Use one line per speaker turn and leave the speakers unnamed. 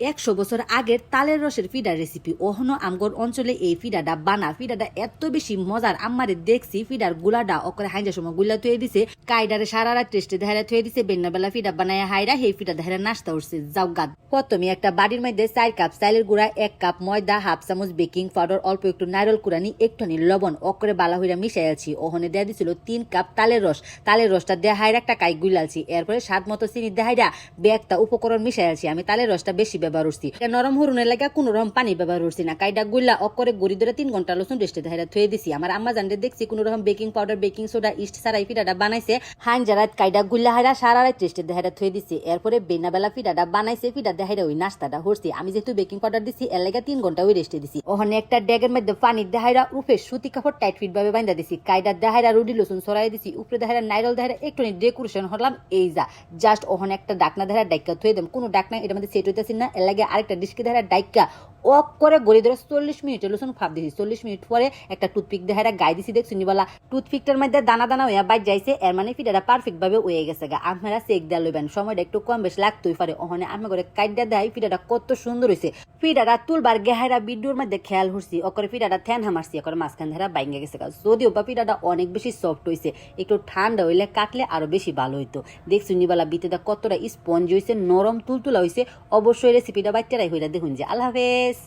একশো বছর আগের তালের রসের ফিডার রেসিপি ওহনো আমগর অঞ্চলে এই ফিডাটা বানা। ফিডাটা এত বেশি মজার। আমারে দেখছি ফিডার গুলাডা অকরে হাইজার সময়গুলা থুয়ে দিছে। কাইডারে সারা রাত টেস্টে দেহারা থুয়ে দিছে। বেন্নাবেলা ফিডা বানায় হাইরা সেই ফিডা দেহারা নাস্তা উঠছে যাও গাদ প্রথমে একটা বাড়ির মধ্যে চার কাপ চাইলের গুঁড়া, এক কাপ ময়দা, হাফ চামচ বেকিং পাউডার, অল্প একটু নারল কুড়ানি, একটুখানি লবণ অকরে বালা হইরা মিশাই আছি। ওহনে দেয়া দিছিল তিন কাপ তালের রস। তালের রসটা দেয়া হাইরা একটা কাই গুলালছি। এরপরে স্বাদ মতো চিনি দেহাইরা বেগটা উপকরণ মিশাই আছি। আমি তালের রসটা বেশি ব্যবহার করছি নরম হরুনের লাগে কোনো রকম পানি ব্যবহার করছি না। কাইডা গুল্লা অকরে গড়ি ধরে তিন ঘণ্টা লসুন রেস্টে দেহাইরা থুয়ে দিছি। আমার আম্মা জানতে দেখছি কোনো রকম baking powder, baking soda, yeast সারাই ফিডাটা বানাইছে। হান যারা কাইডা গুল্লা হাইরা সারা রাত রেস্টে দেহাইরা থুয়ে দিছি। এরপরে বেনাবেলা ফিডাটা বানাইছে ফিডা দেহাইরা ওই নাস্তাটা হরছি। আমি যেহেতু বেকিং পাউডার দিছি, এর লাগে তিন ঘণ্টা ওই রেস্টে দিছি। ওখানে একটা ড্যাগের মধ্যে পানি দেহাইরা উপরে সুতি কাপড় টাইট ফিট ভাবে বান্ধা দিছি। কাইডা দেহাইরা রুডি লসুন সরাই দিছি। উপরে দেহাইরা নাইরল দেহাইরা একটু ডেকোরেশন হলাম, এই যা। জাস্ট ওখানে একটা ডাকনা দেহারা ডাইকা থুয়ে দেম। কোনো ডাকনা এটার মধ্যে সেট হইতেছি না এর লাগে আরেকটা ডিস্কি ধারা ডাইকা অক করে গড়ি ধরে চল্লিশ মিনিট লুসুন ফাপ দিছি চল্লিশ মিনিট পরে একটা টুথপিক দেহারা গাই দিছি, দেখছি নিবালা? টুথপিকটার মধ্যে দানা দানা হইয়া বাইর যাইছে, এর মানে ফিটাটা পারফেক্ট ভাবে হয়ে গেছে গা। আপনারা চেক দেওয়া লইবেন, সময়টা একটু কম বেশ লাগতেই পারে। ওখানে আমি করে কাইডা দেয় ফিডাটা কত সুন্দর হয়েছে ফিডারা তুলবার গেহারা বিডুর মধ্যে খেয়াল হরছি। ওকরে ফিডাটা থ্যান হামারছি ওকরে মাঝখান ধারা বাইঙ্গা গেছে গা। যদিও বা পিডাটা অনেক বেশি সফট হয়েছে একটু ঠান্ডা হইলে কাটলে আরও বেশি ভালো হইতো। দেখ নিবালা বিতেটা কতটা স্পঞ্জ হয়েছে নরম তুলতুলা হয়েছে অবশ্যই রেসিপিটা বাচ্চারাই হইলা দেখুন যে। আল্লাহ হাফেজ!